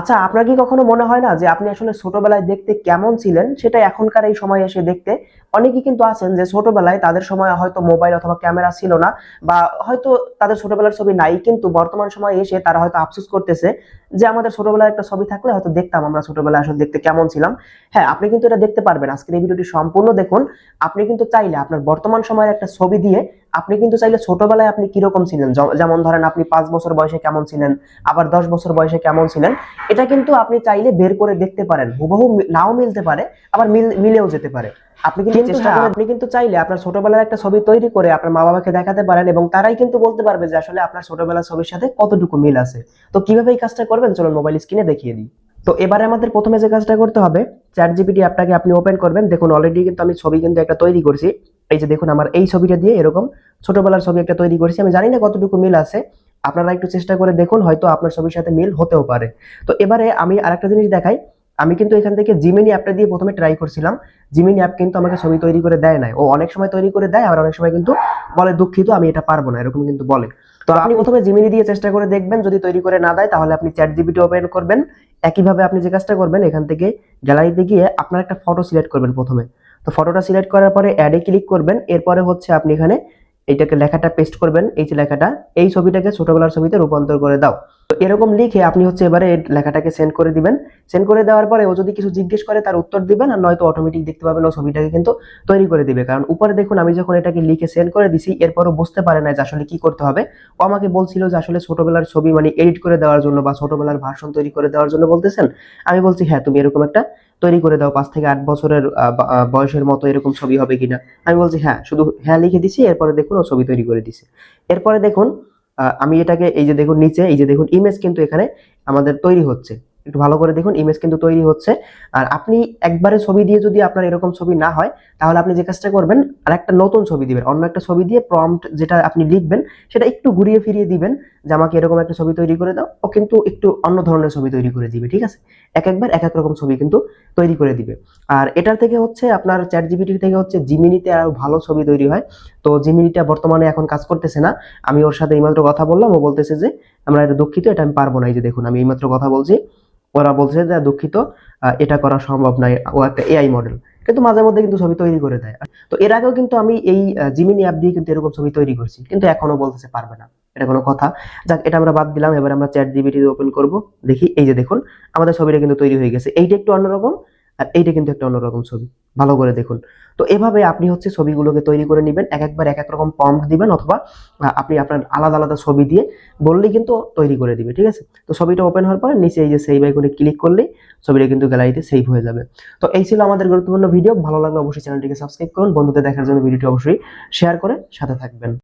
আচ্ছা আপনার কি কখনো মনে হয় না যে আপনি আসলে ছোটবেলায় দেখতে কেমন ছিলেন? সেটা এখনকার এই সময় এসে দেখতে অনেকেই কিন্তু আছেন যে ছোটবেলায় তাদের সময় হয়তো মোবাইল অথবা ক্যামেরা ছিল না বা হয়তো তাদের ছোটবেলার ছবি নাই, কিন্তু বর্তমান সময় এসে তারা হয়তো আফসোস করতেছে যে আমাদের ছোটবেলায় একটা ছবি থাকলে হয়তো দেখতাম আমরা ছোটবেলায় আসলে দেখতে কেমন ছিলাম। হ্যাঁ আপনি কিন্তু এটা দেখতে পারবেন। আজকের এই ভিডিওটি সম্পূর্ণ দেখুন। আপনি কিন্তু চাইলে আপনার বর্তমান সময়ের একটা ছবি দিয়ে আপনি কিন্তু চাইলে ছোটবেলায় আপনি কীরকম ছিলেন? যেমন ধরেন আপনি পাঁচ বছর বয়সে কেমন ছিলেন? আবার দশ বছর বয়সে কেমন ছিলেন? এটা কিন্তু আপনি চাইলে বের করে দেখতে পারেন। হুবহু নাও মিলতে পারে আবার মিল- মিলেও যেতে পারে। আপনি কিন্তু কিন্তু চেষ্টা হ্যাঁ, আপনি কিন্তু চাইলে আপনার ছোটবেলার একটা ছবি তৈরি করে আপনার মা বাবাকে দেখাতে পারেন এবং তারাই কিন্তু বলতে পারবে যে আসলে আপনার ছোটবেলার ছবির সাথে কতটুকু মিল আছে। তো কীভাবে এই কাজটা করবেন? চলুন মোবাইল স্ক্রিনে দেখিয়ে দিই। তো এবারে আমাদের প্রথমে যে কাজটা করতে হবে চ্যাট জিপিটি অ্যাপটাকে আপনি ওপেন করবেন। দেখুন অলরেডি কিন্তু আমি ছবি কিন্তু একটা তৈরি করছি। এই যে দেখুন, আমার এই ছবিটা দিয়ে এরকম ছোটবেলার ছবি একটা তৈরি করেছি। আমি জানি না কতটুকু মিল আছে। আপনারা একটু চেষ্টা করে দেখুন, হয়তো আপনার ছবির সাথে মিল হতেও পারে। তো এবারে আমি আরেকটা জিনিস দেখাই। আমি কিন্তু এখান থেকে জিমিনি অ্যাপটা দিয়ে প্রথমে ট্রাই করছিলাম। জিমিনি অ্যাপ কিন্তু আমাকে ছবি তৈরি করে দেয় নাই। ও অনেক সময় তৈরি করে দেয়, আবার অনেক সময় কিন্তু বলে, দুঃখিত, আমি এটা পারব না, এরকম কিন্তু বলে। তো আপনি প্রথমে জিমিনি দিয়ে চেষ্টা করে দেখবেন, যদি তৈরি করে না দেয়, তাহলে আপনি চ্যাট জিপিটি ওপেন করবেন। একইভাবে আপনি যে কাজটা করবেন, এখান থেকে গ্যালারিতে গিয়ে আপনার একটা ফটো সিলেক্ট করবেন প্রথমে। তো ফটোটা সিলেক্ট করার পরে অ্যাডে ক্লিক করবেন। এরপরে হচ্ছে আপনি এখানে এইটাকে লেখাটা পেস্ট করবেন। এই যে লেখাটা, এই ছবিটাকে ছোটবেলার ছবিতে রূপান্তর করে দাও। তো এরকম লিখে আপনি হচ্ছে এবারে লেখাটাকে সেন্ড করে দিবেন। সেন্ড করে দেওয়ার পরে ও যদি কিছু জিজ্ঞেস করে, তার উত্তর দিবেন আর নয়তো অটোমেটিক দেখতে পাবেন ও ছবিটাকে কিন্তু তৈরি করে দিবে। কারণ উপরে দেখুন, আমি যখন এটাকে লিখে সেন্ড করে দিছি এরপরও বুঝতে পারে না যে আসলে কি করতে হবে। ও আমাকে বলছিল যে আসলে ছোটবেলার ছবি মানে এডিট করে দেওয়ার জন্য বা ছোটবেলার ভার্সন তৈরি করে দেওয়ার জন্য বলতেছেন। আমি বলছি হ্যাঁ তুমি এরকম একটা তৈরি করে দাও, পাঁচ থেকে আট বছরের বয়সের মতো এরকম ছবি হবে কিনা? আমি বলছি হ্যাঁ শুধু হ্যাঁ লিখে দিছি, এরপরে দেখুন ও ছবি তৈরি করে দিছে। এরপরে দেখুন আমি এটাকে এই যে দেখুন নিচে, এই যে দেখুন ইমেজ কিন্তু এখানে আমাদের তৈরি হচ্ছে। একটু ভালো করে দেখুন ইমেজ কিন্তু তৈরি হচ্ছে। আর আপনি একবারে ছবি দিয়ে যদি আপনার এরকম ছবি না হয়, তাহলে আপনি যে কাজটা করবেন আর একটা নতুন ছবি দিবেন, অন্য একটা ছবি দিয়ে প্রম্পট যেটা আপনি লিখবেন, সেটা একটু ঘুরিয়ে ফিরিয়ে দিবেন, যে আমাকে এরকম একটা ছবি তৈরি করে দাও, ও কিন্তু একটু অন্য ধরনের ছবি তৈরি করে দিবে, ঠিক আছে? এক একবার এক এক রকম ছবি কিন্তু তৈরি করে দিবে। আর এটার থেকে হচ্ছে আপনার চ্যাট জিপিটি থেকে হচ্ছে জিমিনিতে আরও ভালো ছবি তৈরি হয়। তো জিমিনিটা বর্তমানে এখন কাজ করতেছে না। আমি ওর সাথে এইমাত্র কথা বললাম, ও বলতেছে যে, আমরা এটা দুঃখিত, এটা আমি পারব না। এই যে দেখুন, আমি এইমাত্র কথা বলছি। ওরা বলছে যে, দুঃখিত এটা করা সম্ভব নয়। ও একটা এআই মডেল কিন্তু মাঝে মধ্যে কিন্তু ছবি তৈরি করে দেয়। তো এর আগেও কিন্তু আমি এই জিমিনি অ্যাপ দিয়ে কিন্তু এরকম ছবি তৈরি করছি। কিন্তু এখনও বলতেছে পারবে না। এটা কোনো কথা। যাক, এটা আমরা বাদ দিলাম। এবার আমরা চ্যাট জিবিটি ওপেন করব। দেখি, এই যে দেখুন, আমাদের ছবিটা কিন্তু তৈরি হয়ে গেছে। এইটা একটু অন্যরকম। আর এইটা কিন্তু একটা অন্যরকম ছবি। ভালো করে দেখুন। তো এভাবে আপনি হচ্ছে ছবিগুলোকে তৈরি করে নেবেন এক একবার এক এক রকম পম্প দিবেন অথবা আপনি আপনার আলাদা আলাদা ছবি দিয়ে বললেই কিন্তু তৈরি করে দিবে, ঠিক আছে? তো ছবিটা ওপেন হওয়ার পরে নিচে এই যে সেভ আইকনে ক্লিক করলেই ছবিটা কিন্তু গ্যালারিতে সেভ হয়ে যাবে। তো এই ছিল আমাদের গুরুত্বপূর্ণ ভিডিও ভালো লাগলে অবশ্যই চ্যানেলটিকে সাবস্ক্রাইব করুন। বন্ধুদের দেখার জন্য ভিডিওটি অবশ্যই শেয়ার করে সাথে থাকবেন।